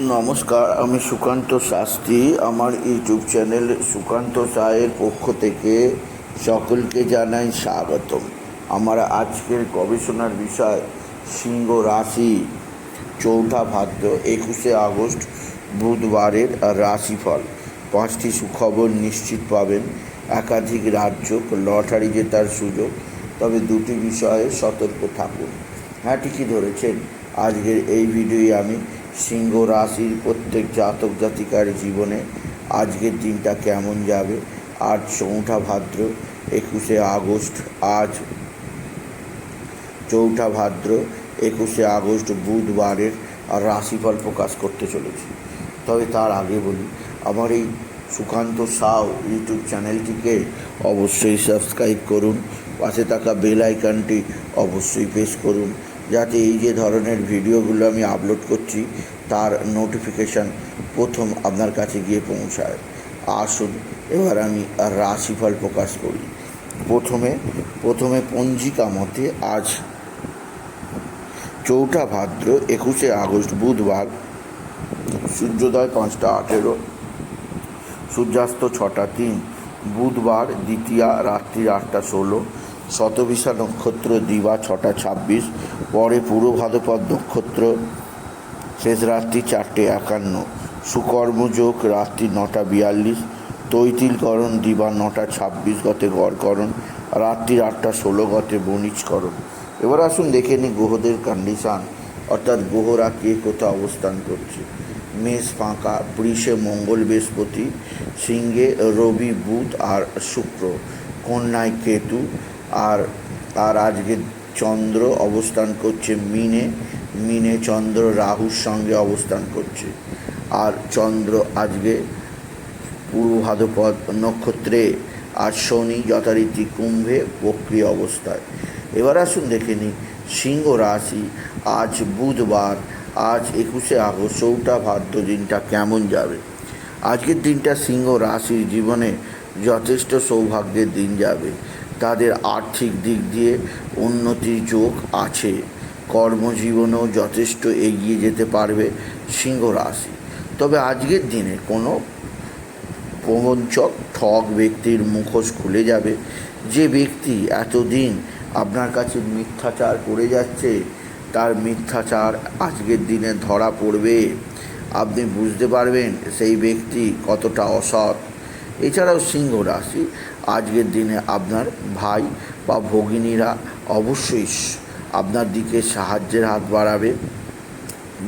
নমস্কার, আমি সুকান্ত শাস্ত্রী। আমার ইউটিউব চ্যানেল সুকান্ত সায়ের পক্ষ থেকে সকলকে জানাই স্বাগতম। আমার আজকের গবেষণার বিষয়, সিংহ রাশি, চৌঠা ভাদ্র, একুশে আগস্ট, বুধবারের রাশিফল। পাঁচটি সুখবর নিশ্চিত পাবেন। একাধিক রাজ্য লটারি জেতার সুযোগ। তবে দুটি বিষয়ে সতর্ক থাকুন। হ্যাঁ ঠিকই ধরেছেন। আজকের এই ভিডিওয়ে আমি সিংহ রাশির প্রত্যেক জাতক জাতিকার জীবনে আজকের দিনটা কেমন যাবে? আজ চৌঠা ভাদ্র, একুশে আগস্ট, আজ চৌঠা ভাদ্র, একুশে আগস্ট বুধবারের রাশিফল প্রকাশ করতে চলেছি। তবে তার আগে বলি, আমার এই সুকান্ত সাউ ইউটিউব চ্যানেলটিকে অবশ্যই সাবস্ক্রাইব করুন, পাশে থাকা বেল আইকনটি অবশ্যই প্রেস করুন যাতে এই যে ধরনের ভিডিওগুলো আমি আপলোড করছি, তার নোটিফিকেশান প্রথম আপনার কাছে গিয়ে পৌঁছায়। আসুন, এবার আমি রাশিফল প্রকাশ করি। প্রথমে প্রথমে পঞ্জিকা মতে আজ চৌঠা ভাদ্র একুশে আগস্ট, বুধবার, সূর্যোদয় পাঁচটা আঠেরো, সূর্যাস্ত ছটা তিন, বুধবার দ্বিতীয়া রাত্রি আটটা ষোলো, শতবিশা নক্ষত্র দিবা ছটা ছাব্বিশ পরে পূর্ব ভাদ্রপদ নক্ষত্র শেষ রাত্রি চারটে একান্ন। সুকর্মযোগ রাত্রি নটা বিয়াল্লিশ। তৈতিলকরণ দিবা নটা ছাব্বিশ গতে গড়করণ রাত্রির আটটা ষোলো গতে বণিজকরণ এবার আসুন দেখে নিই গ্রহদের কন্ডিশান। অর্থাৎ গ্রহরা কে কোথাও অবস্থান করছে। মেষ, ফাঁকা, বৃষে, মঙ্গল, বৃহস্পতি, সিংহে, রবি, বুধ আর শুক্র। কন্যায় কেতু আর আর আজকে চন্দ্র অবস্থান করছে মিনে মিনে চন্দ্র রাহুর সঙ্গে অবস্থান করছে। আর চন্দ্র আজকে পূর্ব ভাদ্রপদ নক্ষত্রে আর শনি যথারীতি কুম্ভে বক্রিয় অবস্থায়। এবার আসুন দেখে নিই, সিংহ রাশি আজ বুধবার, আজ একুশে আগস্ট, চৌঠা ভাদ্র দিনটা কেমন যাবে? আজকের দিনটা সিংহ রাশির জীবনে যথেষ্ট সৌভাগ্যের দিন যাবে। তাদের আর্থিক দিক দিয়ে উন্নতির যোগ আছে। কর্মজীবনেও যথেষ্ট এগিয়ে যেতে পারবে সিংহ রাশি। তবে আজকের দিনে কোনো প্রবঞ্চক ঠক ব্যক্তির মুখোশ খুলে যাবে। যে ব্যক্তি এতদিন আপনার কাছে মিথ্যাচার করে যাচ্ছে, তার মিথ্যাচার আজকের দিনে ধরা পড়বে। আপনি বুঝতে পারবেন সেই ব্যক্তি কতটা অসৎ। এছাড়াও সিংহ রাশি আজকের দিনে আপনার ভাই বা ভগিনীরা অবশ্যই আপনার দিকে সাহায্যের হাত বাড়াবে।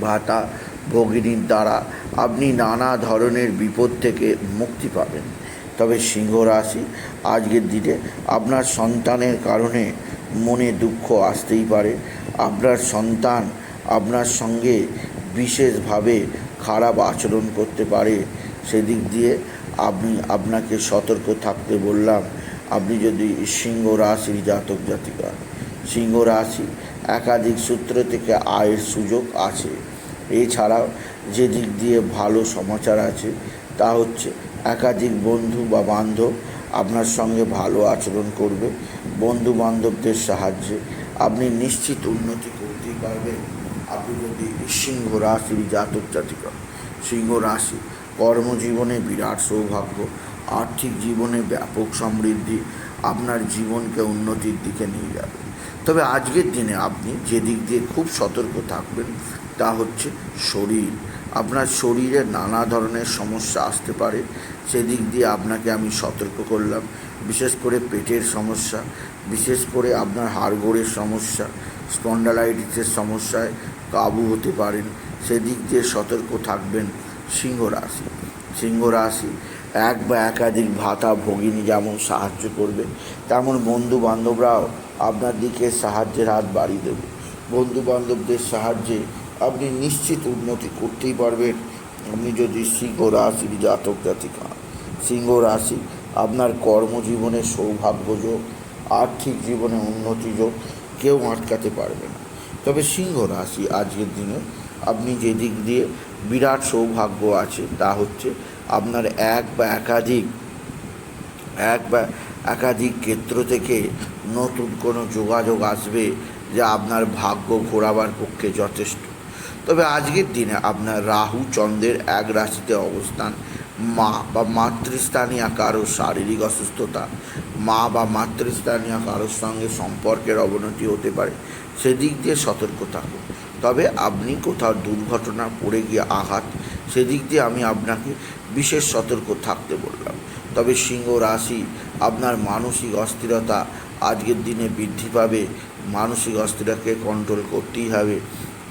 ভাতা ভগিনীর দ্বারা আপনি নানা ধরনের বিপদ থেকে মুক্তি পাবেন। তবে সিংহ রাশি আজকের দিনে আপনার সন্তানের কারণে মনে দুঃখ আসতেই পারে। আপনার সন্তান আপনার সঙ্গে বিশেষভাবে খারাপ আচরণ করতে পারে। সেদিক দিয়ে আপনি আপনাকে সতর্ক থাকতে বললাম, আপনি যদি সিংহ রাশির জাতক জাতিকা, সিংহ রাশি একাধিক সূত্র থেকে আয়ের সুযোগ আছে। এছাড়াও যে দিক দিয়ে ভালো সমাচার আছে, তা হচ্ছে একাধিক বন্ধু বা বান্ধব আপনার সঙ্গে ভালো আচরণ করবে বন্ধু বান্ধবদের সাহায্যে। আপনি নিশ্চিত উন্নতি করতেই পারবেন। আপনি যদি সিংহ রাশির জাতক জাতিকা, সিংহ রাশি কর্মজীবনে বিরাট সৌভাগ্য, আর্থিক জীবনে ব্যাপক সমৃদ্ধি, আপনার জীবনকে উন্নতির দিকে নিয়ে যাবে। তবে আজকের দিনে আপনি যে দিক দিয়ে খুব সতর্ক থাকবেন তা হচ্ছে শরীর। আপনার শরীরে নানা ধরনের সমস্যা আসতে পারে, সেদিক দিয়ে আপনাকে আমি সতর্ক করলাম। বিশেষ করে পেটের সমস্যা, বিশেষ করে আপনার হাড়গোড়ের সমস্যা, স্পন্ডালাইটিসের সমস্যায় কাবু হতে পারেন, সেদিক দিয়ে সতর্ক থাকবেন। সিংহ রাশি। সিংহ রাশি এক বা একাধিক ভাতা ভগিনী যেমন সাহায্য করবে, তেমন বন্ধু বান্ধবরাও আপনার দিকে সাহায্যের হাত বাড়িয়ে দেবে। বন্ধু বান্ধবদের সাহায্যে আপনি নিশ্চিত উন্নতি করতেই পারবেন। আপনি যদি সিংহ রাশির জাতক জাতিকা, সিংহ রাশি আপনার কর্মজীবনে সৌভাগ্য যোগ আর্থিক জীবনে উন্নতি যোগ কেউ আটকাতে পারবে না। তবে সিংহ রাশি আজকের দিনে আপনি যে দিক দিয়ে বিরাট সৌভাগ্য আছে। তা হচ্ছে আপনার এক বা একাধিক, এক বা একাধিক ক্ষেত্র থেকে নতুন কোনো যোগাযোগ আসবে যা আপনার ভাগ্য ঘোরাবার পক্ষে যথেষ্ট। তবে আজকের দিনে আপনার রাহু চন্দ্রের এক রাশিতে অবস্থান। মা বা মাতৃস্থানীয় কারও শারীরিক অসুস্থতা, মা বা মাতৃস্থানীয় কারোর সঙ্গে সম্পর্কের অবনতি হতে পারে। সেদিক দিয়ে সতর্ক থাকুন। তবে আপনি কোথাও দুর্ঘটনা, পড়ে গিয়ে আঘাত, সেদিক দিয়ে আমি আপনাকে বিশেষ সতর্ক থাকতে বললাম। তবে সিংহ রাশি, আপনার মানসিক অস্থিরতা আজকের দিনে বৃদ্ধি পাবে। মানসিক অস্থিরতাকে কন্ট্রোল করতেই হবে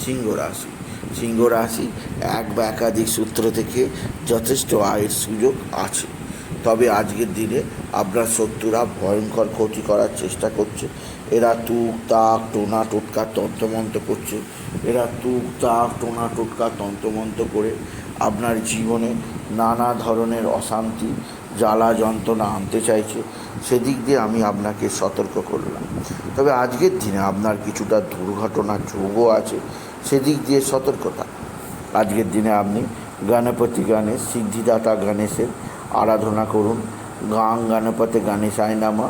সিংহ রাশি। সিংহ রাশি এক বা একাধিক সূত্র থেকে যথেষ্ট আয়ের সুযোগ আছে। তবে আজকের দিনে আপনার শত্রুরা ভয়ঙ্কর ক্ষতি করার চেষ্টা করছে। এরা তুক তাক টোনা টোটকা তন্ত্রমন্ত্র করছে। এরা তুক তাক টোনা টোটকা তন্ত্রমন্ত্র করে আপনার জীবনে নানা ধরনের অশান্তি, জ্বালা যন্ত্রণা আনতে চাইছে। সেদিক দিয়ে আমি আপনাকে সতর্ক করলাম। তবে আজকের দিনে আপনার কিছুটা দুর্ঘটনার যোগও আছে। সেদিক দিয়ে সতর্কতা। আজকের দিনে আপনি গণপতি গণেশ, সিদ্ধিদাতা গণেশের আরাধনা করুন। গাং গণপতি গণেশায় নামা,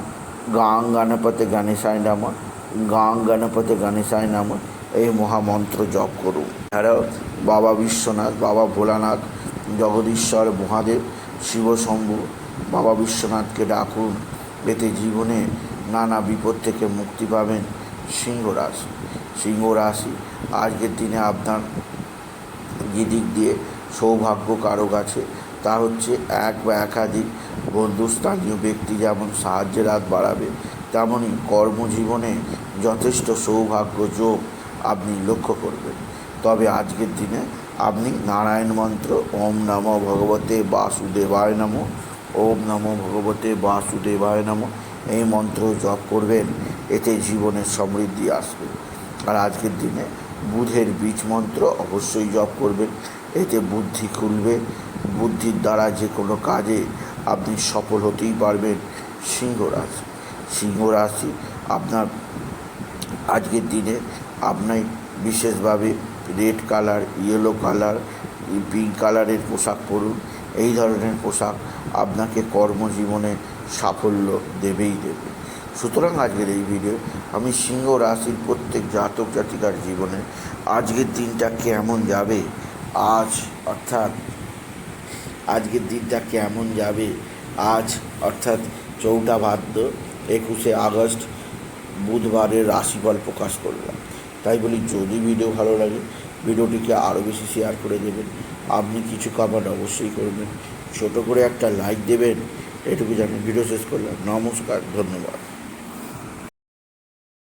গাং গণপতি গণেশায় নামা, গাং গণপতি গণেশায় নামা। এই মহামন্ত্র জপ করুন। এছাড়াও বাবা বিশ্বনাথ, বাবা ভোলানাথ, জগদীশ্বর, মহাদেব শিবশম্ভু বাবা বিশ্বনাথকে ডাকুন। এতে জীবনে নানা বিপদ থেকে মুক্তি পাবেন সিংহ রাশি। সিংহ রাশি আজকের দিনে আপনার যে দিক দিয়ে সৌভাগ্য কারক আছে। তা হচ্ছে এক বা একাধিক বন্ধুস্থানীয় ব্যক্তি যেমন সাহায্যের হাত বাড়াবে তেমনই কর্মজীবনে যথেষ্ট সৌভাগ্য যোগ আপনি লক্ষ্য করবেন। তবে আজকের দিনে আপনি নারায়ণ মন্ত্র ওম নম ভগবতে বাসুদেবায় নম, ওম নম ভগবতে বাসুদেবায় নম, এই মন্ত্র জপ করবেন, এতে জীবনের সমৃদ্ধি আসবে। আর আজকের দিনে বুধের বীজ মন্ত্র অবশ্যই জপ করবেন, এতে বুদ্ধি খুলবে বুদ্ধির দ্বারা যে কোনো কাজে আপনি সফল হতেই পারবেন সিংহ রাশি সিংহ রাশি আপনার আজকের দিনে আপনি বিশেষভাবে red colour, yellow colour pink কালারের পোশাক পরুন। এই ধরনের পোশাক আপনাকে কর্মজীবনে সাফল্য দেবেই দেবে। সুতরাং আজকের এই ভিডিও আমি সিংহ রাশির প্রত্যেক জাতক জাতিকার জীবনে আজকের দিনটা কেমন যাবে, আজ অর্থাৎ আজকের দিনটা কেমন যাবে? আজ, অর্থাৎ চৌঠা ভাদ্র, একুশে আগস্ট, বুধবারের রাশিফল প্রকাশ করলাম। তাই বলি, যদি ভিডিও ভালো লাগে, ভিডিওটিকে আরও বেশি শেয়ার করে দেবেন। আপনি কিছু কমেন্ট অবশ্যই করবেন। ছোটো করে একটা লাইক দেবেন। এটুকু জানি ভিডিও শেষ করলাম। নমস্কার, ধন্যবাদ।